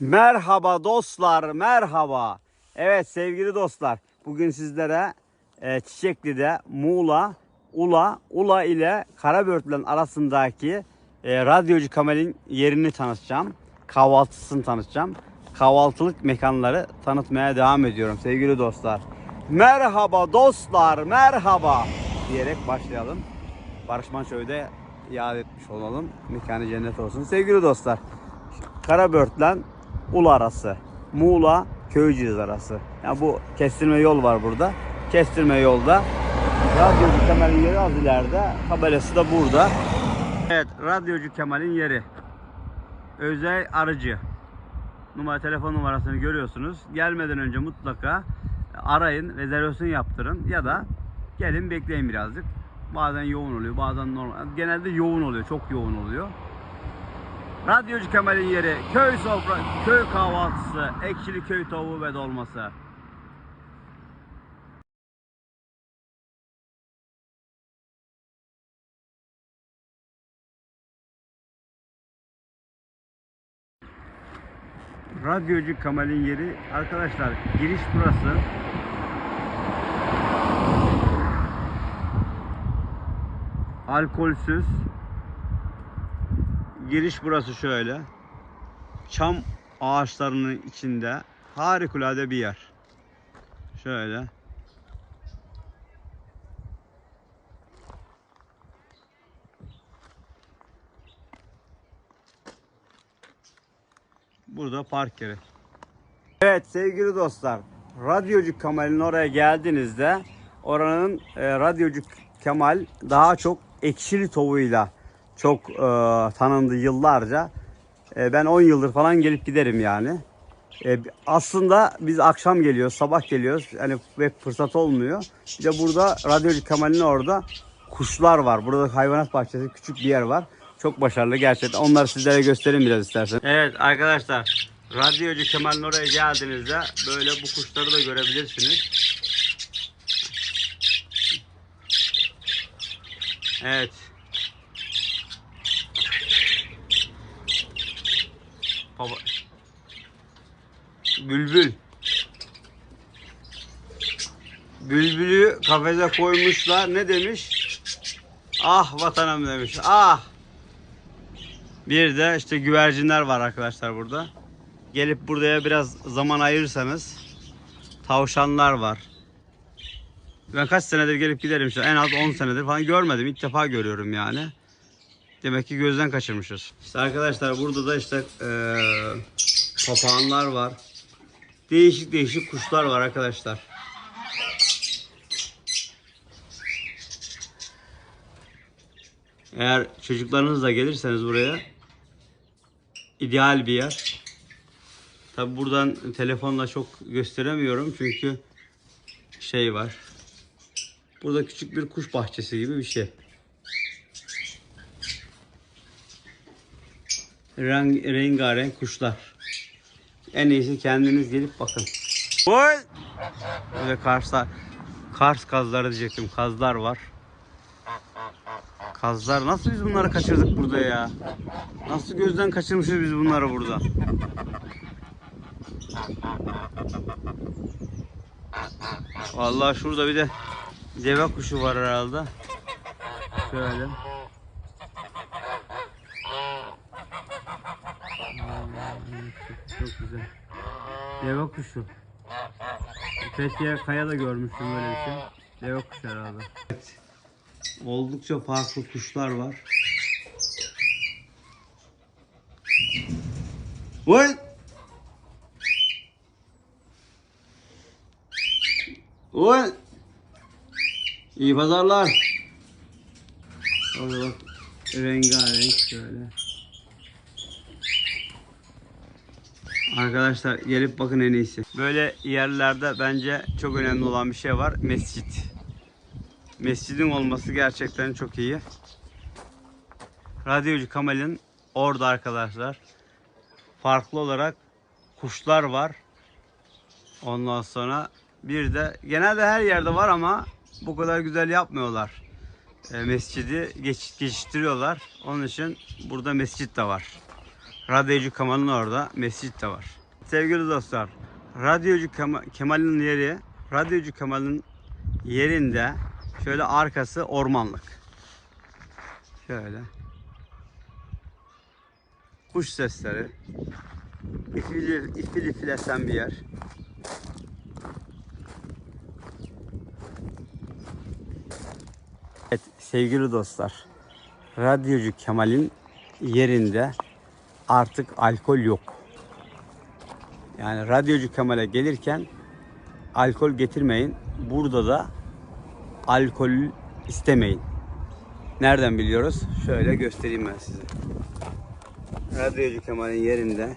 Merhaba dostlar, merhaba. Evet sevgili dostlar, bugün sizlere e, Çiçekli'de Muğla, Ula, Ula ile Karabörtlen arasındaki e, radyocu Kemal'in yerini tanıtacağım. Kahvaltısını tanıtacağım. Kahvaltılık mekanları tanıtmaya devam ediyorum sevgili dostlar. Merhaba dostlar, merhaba diyerek başlayalım. Barış Manço'yu yad etmiş olalım. Mekanı cennet olsun. Sevgili dostlar, Karabörtlen Ulu arası. Muğla Köyceğiz arası. Yani bu kestirme yol var burada. Kestirme yolda. Radyocu Kemal'in yeri az ileride. Tabelası da burada. Evet, Radyocu Kemal'in yeri. Özel arıcı. Numara telefon numarasını görüyorsunuz. Gelmeden önce mutlaka arayın, rezervasyon yaptırın ya da gelin bekleyin birazcık. Bazen yoğun oluyor, bazen normal. Genelde yoğun oluyor, çok yoğun oluyor. Radyocu Kemal'in yeri köy sofra, köy kahvaltısı, ekşili köy tavuğu ve dolması. Radyocu Kemal'in yeri arkadaşlar giriş burası. Alkolsüz. Giriş burası şöyle. Çam ağaçlarının içinde harikulade bir yer. Şöyle. Burada park yeri. Evet sevgili dostlar. Radyocu Kemal'in oraya geldiğinizde oranın e, Radyocu Kemal daha çok ekşili tavuğuyla çok e, tanındı yıllarca. E, ben 10 yıldır falan gelip giderim yani. E, aslında biz akşam geliyoruz, sabah geliyoruz. Yani pek fırsat olmuyor. Bir de burada Radyocu Kemal'in orada kuşlar var. Burada hayvanat bahçesi küçük bir yer var. Çok başarılı gerçekten. Onları sizlere göstereyim biraz istersen. Evet arkadaşlar. Radyocu Kemal'in oraya geldiğinizde böyle bu kuşları da görebilirsiniz. Evet. Baba. Bülbül. Bülbülü kafese koymuşlar. Ne demiş? Ah vatanım demiş. Ah. Bir de işte güvercinler var arkadaşlar burada. Gelip buraya biraz zaman ayırırsanız tavşanlar var. Ben kaç senedir gelip giderim işte en az 10 senedir falan görmedim. İlk defa görüyorum yani. Demek ki gözden kaçırmışız. İşte arkadaşlar burada da işte eee papağanlar var. Değişik değişik kuşlar var arkadaşlar. Eğer çocuklarınızla gelirseniz buraya ideal bir yer. Tabi buradan telefonla çok gösteremiyorum çünkü şey var. Burada küçük bir kuş bahçesi gibi bir şey. Renk, rengarenk kuşlar. En iyisi kendiniz gelip bakın. Oy! Böyle Karslar, Kars kazları diyecektim. Kazlar var. Kazlar nasıl biz bunları kaçırdık burada ya? Nasıl gözden kaçırmışız biz bunları burada? Vallahi şurada bir de deve kuşu var herhalde. Şöyle. Çok güzel. Deve kuşu. Fethiye Kaya da görmüştüm böyle bir şey. Deve kuşu herhalde. Evet. Oldukça farklı kuşlar var. Vay! Vay! İyi pazarlar. Orada bak rengarenk şöyle. Arkadaşlar gelip bakın en iyisi. Böyle yerlerde bence çok önemli olan bir şey var. Mescit. Mescidin olması gerçekten çok iyi. Radyocu Kemal'in orada arkadaşlar. Farklı olarak kuşlar var. Ondan sonra bir de genelde her yerde var ama bu kadar güzel yapmıyorlar. E, mescidi geç, geçiştiriyorlar. Onun için burada mescit de var. Radyocu Kemal'in orada mescit de var. Sevgili dostlar, Radyocu Kema- Kemal'in yeri, Radyocu Kemal'in yerinde şöyle arkası ormanlık. Şöyle. Kuş sesleri. İfil, ifil ifil esen bir yer. Evet sevgili dostlar. Radyocu Kemal'in yerinde artık alkol yok. Yani Radyocu Kemal'e gelirken alkol getirmeyin. Burada da alkol istemeyin. Nereden biliyoruz? Şöyle göstereyim ben size. Radyocu Kemal'in yerinde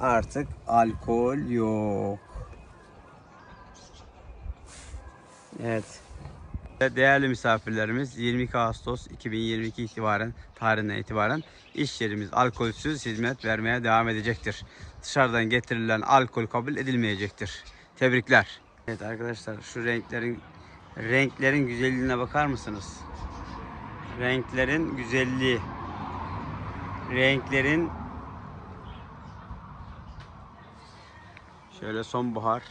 artık alkol yok. Evet. Değerli misafirlerimiz 22 Ağustos 2022 itibaren tarihinden itibaren iş yerimiz alkolsüz hizmet vermeye devam edecektir. Dışarıdan getirilen alkol kabul edilmeyecektir. Tebrikler. Evet arkadaşlar şu renklerin renklerin güzelliğine bakar mısınız? Renklerin güzelliği. Renklerin şöyle sonbahar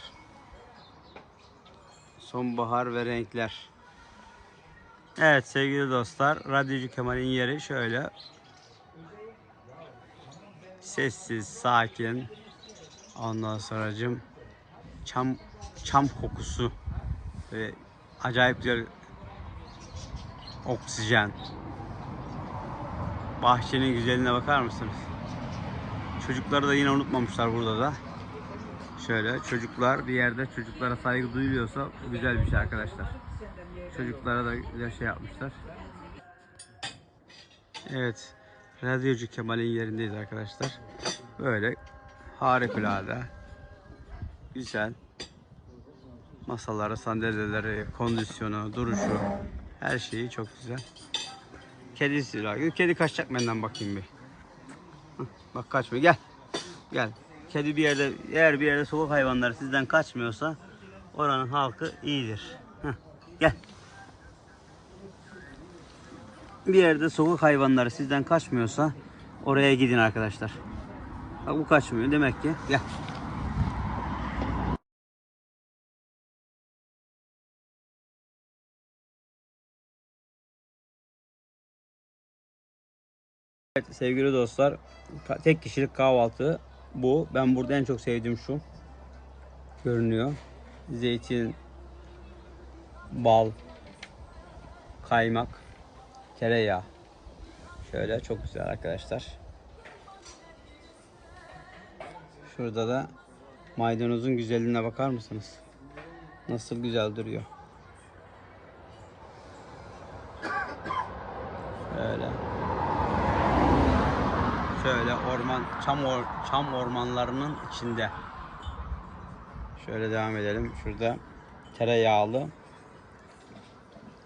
sonbahar ve renkler. Evet sevgili dostlar, Radyocu Kemal'in yeri şöyle sessiz, sakin. Ondan sonracım çam çam kokusu ve acayip bir oksijen. Bahçenin güzelliğine bakar mısınız? Çocukları da yine unutmamışlar burada da. Şöyle çocuklar bir yerde çocuklara saygı duyuluyorsa güzel bir şey arkadaşlar. Çocuklara da güzel şey yapmışlar. Evet. Radyocu Kemal'in yerindeyiz arkadaşlar. Böyle harikulade. Güzel. Masaları, sandalyeleri, kondisyonu, duruşu. Her şeyi çok güzel. Kedisi var. Kedi kaçacak benden bakayım bir. Bak kaçmıyor. Gel. Gel. Kedi bir yerde, eğer bir yerde sokak hayvanları sizden kaçmıyorsa oranın halkı iyidir. Hah, Gel. Bir yerde sokak hayvanları sizden kaçmıyorsa oraya gidin arkadaşlar. Bak bu kaçmıyor demek ki. Gel. Evet sevgili dostlar tek kişilik kahvaltı bu. Ben burada en çok sevdiğim şu. Görünüyor. Zeytin, bal, kaymak, tereyağı. Şöyle çok güzel arkadaşlar. Şurada da maydanozun güzelliğine bakar mısınız? Nasıl güzel duruyor. Şöyle. Şöyle orman, çam or, çam ormanlarının içinde. Şöyle devam edelim. Şurada tereyağlı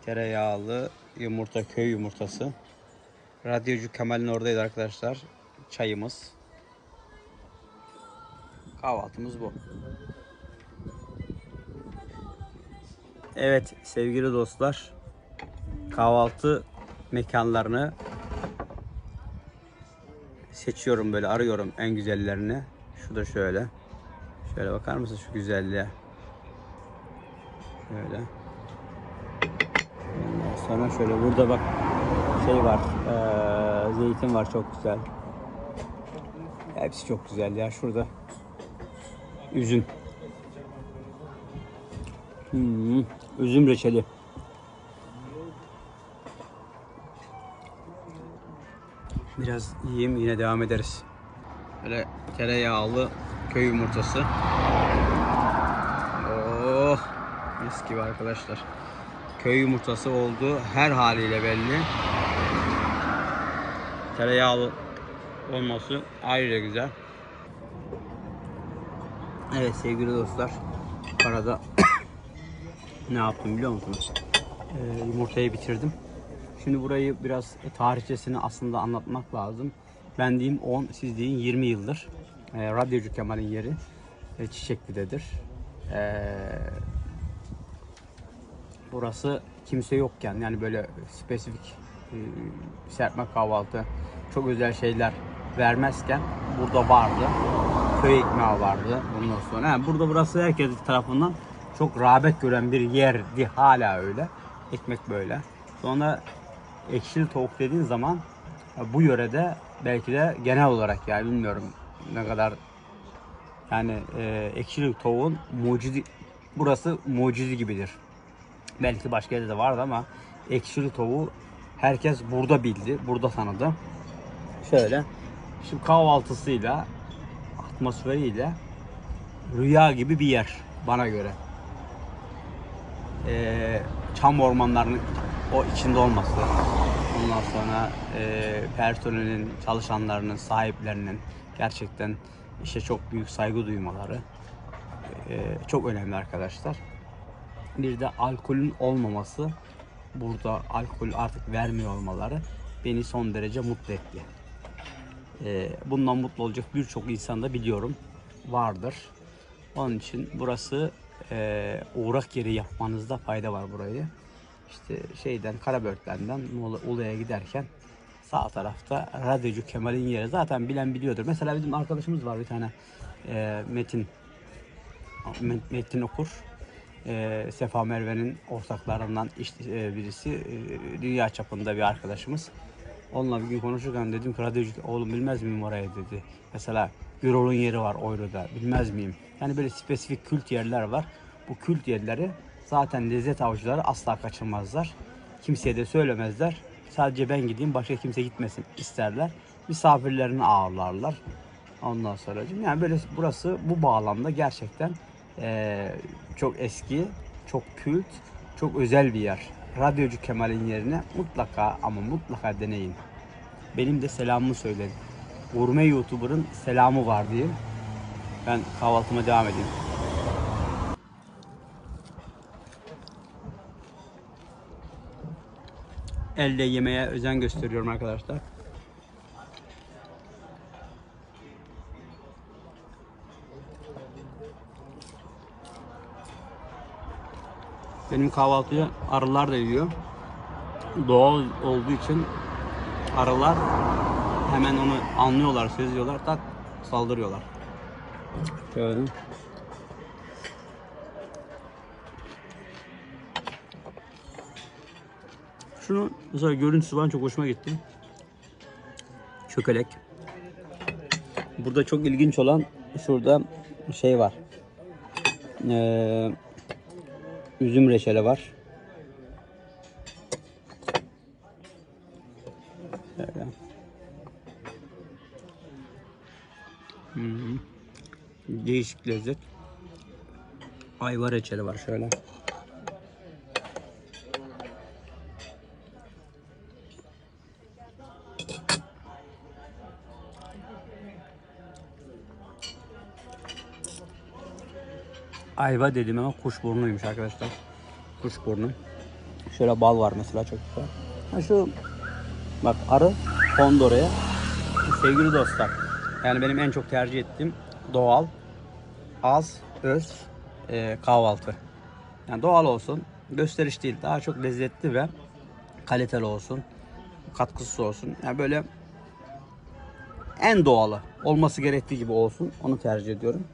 tereyağlı yumurta, köy yumurtası. Radyocu Kemal'in oradaydı arkadaşlar. Çayımız. Kahvaltımız bu. Evet sevgili dostlar. Kahvaltı mekanlarını seçiyorum böyle arıyorum en güzellerini. Şu da şöyle. Şöyle bakar mısın şu güzelliğe? Şöyle. Sonra şöyle burada bak şey var. eee, zeytin var çok güzel. Hepsi çok güzel ya şurada. Üzüm. Hmm, üzüm reçeli. Biraz yiyeyim yine devam ederiz. Böyle tereyağlı köy yumurtası. Oh mis gibi arkadaşlar. Köy yumurtası oldu her haliyle belli. Tereyağlı olması ayrıca güzel. Evet sevgili dostlar. Arada ne yaptım biliyor musunuz? Ee, yumurtayı bitirdim. Şimdi burayı biraz tarihçesini aslında anlatmak lazım. Ben diyeyim 10, siz deyin 20 yıldır. Ee, Radyocu Kemal'in yeri e, Çiçekli'dedir. Ee, burası kimse yokken yani böyle spesifik e, serpme kahvaltı, çok özel şeyler vermezken burada vardı. Köy ekmeği vardı bundan sonra. Yani burada burası herkes tarafından çok rağbet gören bir yerdi. Hala öyle. Ekmek böyle. Sonra ekşili tavuk dediğin zaman e, bu yörede belki de genel olarak yani bilmiyorum ne kadar yani e, ekşili tavuğun mucidi burası mucidi gibidir. Belki başka yerde de vardı ama ekşili tavuğu herkes burada bildi, burada tanıdı. Şöyle şimdi kahvaltısıyla atmosferiyle rüya gibi bir yer bana göre. Ee, çam ormanlarının o içinde olması, ondan sonra e, personelin, çalışanlarının, sahiplerinin gerçekten işe çok büyük saygı duymaları e, çok önemli arkadaşlar. Bir de alkolün olmaması, burada alkol artık vermiyor olmaları beni son derece mutlu etti. Ee, bundan mutlu olacak birçok insan da biliyorum vardır. Onun için burası e, uğrak yeri yapmanızda fayda var burayı. İşte şeyden Karabörtlen'den Ulu'ya giderken sağ tarafta Radyocu Kemal'in yeri zaten bilen biliyordur. Mesela bizim arkadaşımız var bir tane e, Metin Met- Metin Okur. E, Sefa Merve'nin ortaklarından e, birisi e, dünya çapında bir arkadaşımız. Onunla bir gün konuşurken dedim ki radyocu oğlum bilmez miyim orayı dedi. Mesela Gürol'un yeri var Oyru'da bilmez miyim? Yani böyle spesifik kült yerler var. Bu kült yerleri zaten lezzet avcıları asla kaçırmazlar. Kimseye de söylemezler. Sadece ben gideyim başka kimse gitmesin isterler. Misafirlerini ağırlarlar. Ondan sonra yani böyle burası bu bağlamda gerçekten eee, çok eski, çok kült, çok özel bir yer. Radyocu Kemal'in yerine mutlaka ama mutlaka deneyin. Benim de selamımı söyledim. Gurme YouTuber'ın selamı var diye. Ben kahvaltıma devam edeyim. Elle yemeye özen gösteriyorum arkadaşlar. Benim kahvaltıyı arılar da yiyor. Doğal olduğu için arılar hemen onu anlıyorlar, seziyorlar, tak saldırıyorlar. Şöyle. Şunu mesela görüntüsü bana çok hoşuma gitti. Çökelek. Burada çok ilginç olan şurada şey var. Ee, üzüm reçeli var. Şöyle. Hı hı. Değişik lezzet. Ayva reçeli var şöyle. Ayva dedim ama kuşburnuymuş arkadaşlar. Kuşburnu. Şöyle bal var mesela çok güzel. Ha şu bak arı kondu oraya. Sevgili dostlar. Yani benim en çok tercih ettiğim doğal, az, öz e, kahvaltı. Yani doğal olsun, gösteriş değil. Daha çok lezzetli ve kaliteli olsun. Katkısı olsun. Yani böyle en doğalı olması gerektiği gibi olsun. Onu tercih ediyorum.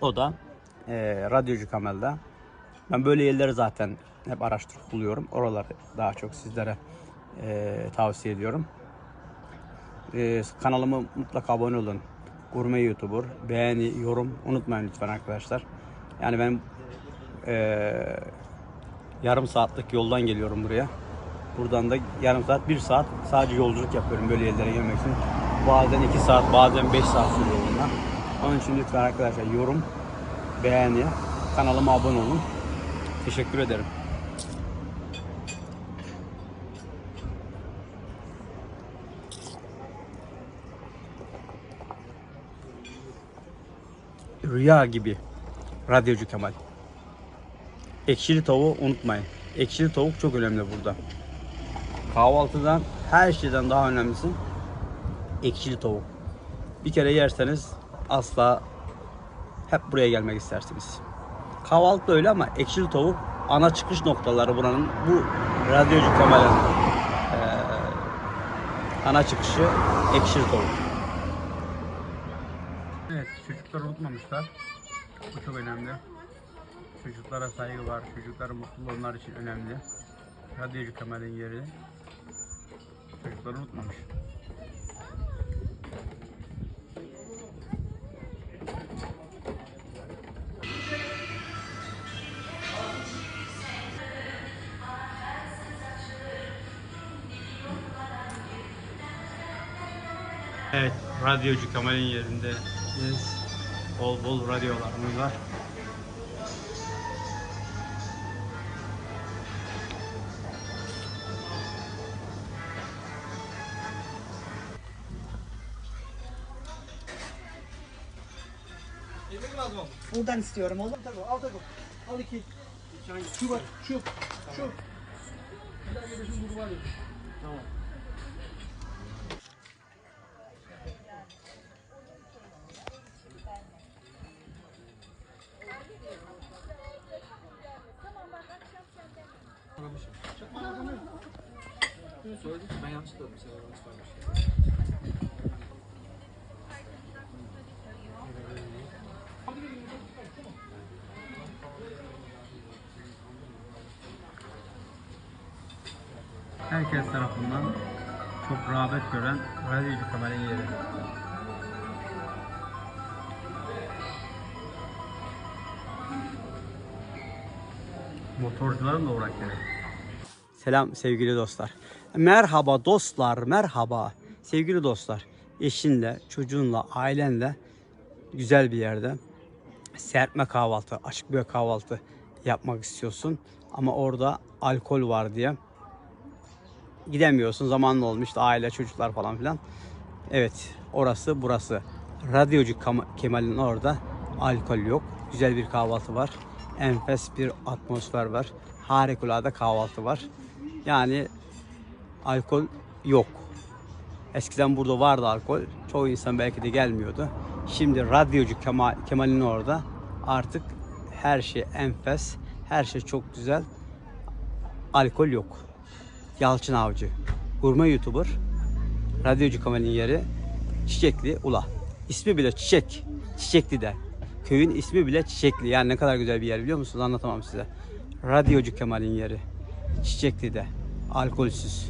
O da e, Radyocu Kamel'de. Ben böyle yerleri zaten hep araştırıp buluyorum. Oraları daha çok sizlere e, tavsiye ediyorum. E, kanalıma mutlaka abone olun. Gurme YouTuber. Beğeni, yorum unutmayın lütfen arkadaşlar. Yani ben e, yarım saatlik yoldan geliyorum buraya. Buradan da yarım saat, bir saat sadece yolculuk yapıyorum böyle yerlere gelmek için. Bazen iki saat, bazen beş saat sürüyor bunlar. Onun için lütfen arkadaşlar yorum, beğeni, kanalıma abone olun. Teşekkür ederim. Rüya gibi. Radyocu Kemal. Ekşili tavuğu unutmayın. Ekşili tavuk çok önemli burada. Kahvaltıdan her şeyden daha önemlisi ekşili tavuk. Bir kere yerseniz asla hep buraya gelmek istersiniz. Kahvaltı öyle ama ekşili tavuk ana çıkış noktaları buranın. Bu radyocu Kemal'in eee, ana çıkışı ekşili tavuk. Evet, çocukları unutmamışlar. Bu çok önemli. Çocuklara saygı var. Çocukların mutluluğu onlar için önemli. Radyocu Kemal'in yeri. Çocukları unutmamış. Radyocu Kemal'in yerinde biz bol bol radyolarımız var. Buradan istiyorum oğlum. Tabii al tabii. Al iki. Şu var. Şu. Şu. Bir daha gelirsin bunu var ya. Tamam. Ben yanlış. Sen yanlış söylemişsin. Herkes tarafından çok rağbet gören radyocu Kemal'in yeri. Motorcuların da uğrak yeri. Selam sevgili dostlar. Merhaba dostlar, merhaba. Sevgili dostlar, eşinle, çocuğunla, ailenle güzel bir yerde serpme kahvaltı, açık bir kahvaltı yapmak istiyorsun. Ama orada alkol var diye gidemiyorsun. Zamanlı olmuş işte aile, çocuklar falan filan. Evet, orası burası. Radyocu Kemal'in orada alkol yok. Güzel bir kahvaltı var. Enfes bir atmosfer var. Harikulade kahvaltı var. Yani alkol yok. Eskiden burada vardı alkol. Çoğu insan belki de gelmiyordu. Şimdi radyocu Kemal, Kemal'in orada artık her şey enfes, her şey çok güzel. Alkol yok. Yalçın Avcı, gurme YouTuber, radyocu Kemal'in yeri Çiçekli Ula. İsmi bile Çiçek, Çiçekli de. Köyün ismi bile Çiçekli. Yani ne kadar güzel bir yer biliyor musunuz? Anlatamam size. Radyocu Kemal'in yeri Çiçekli'de. Alkolsüz.